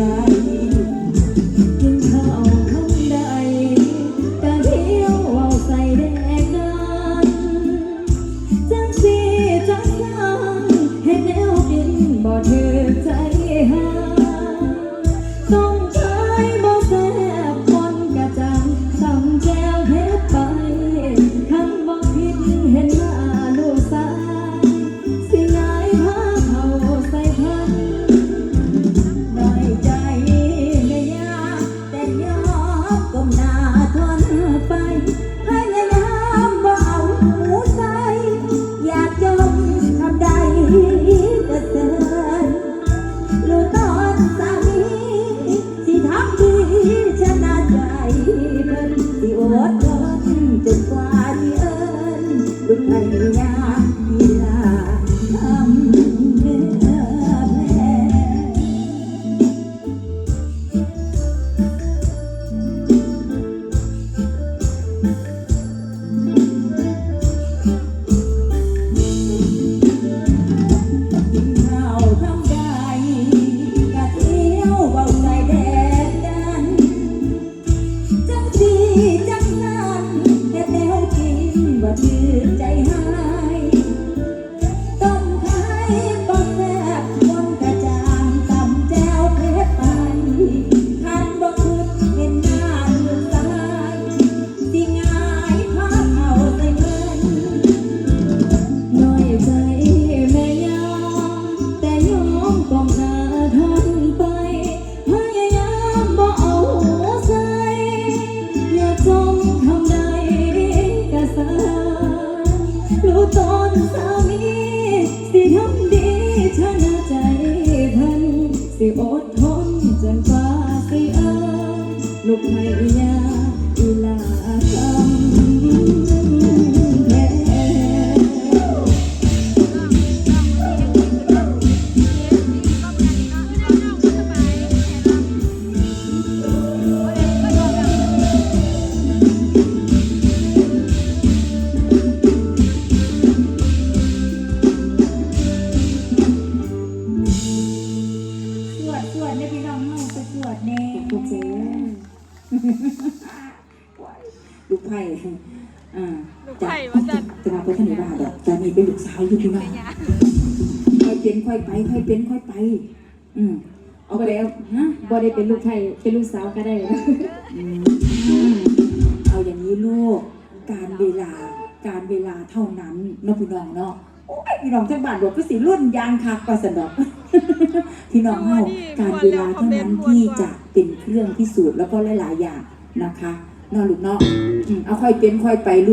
อ ใจหาย สิอดทนจนฟ้าสิเอิ้นลูกให้ยา ลูกไผ่อ่าลูกไผ่ว่าจะจะมาเป็นขนมบาดอกจะมีเป็นลูกสาวอยู่ที่บ้านค่อยเป็นค่อยไปค่อยเป็นค่อยไป อืมเอาไปแล้วฮะบ่ได้เป็นลูกไทยเป็นลูกสาวก็ได้นะอืมเอาอย่างนี้ลูก การเวลา การเวลาเท่านั้นเนาะพี่น้องเนาะโอ้ยพี่น้องทั้งบ้านบอกก็สิรุ่นยางคักประสันดอก พี่น้องเฮาการเวลาเท่านั้นที่จะเป็นเครื่องพิสูจน์แล้วก็หลายๆอย่างนะคะนาะลูกเนาะอืมเอาค่อยเป็นค่อยไปลูก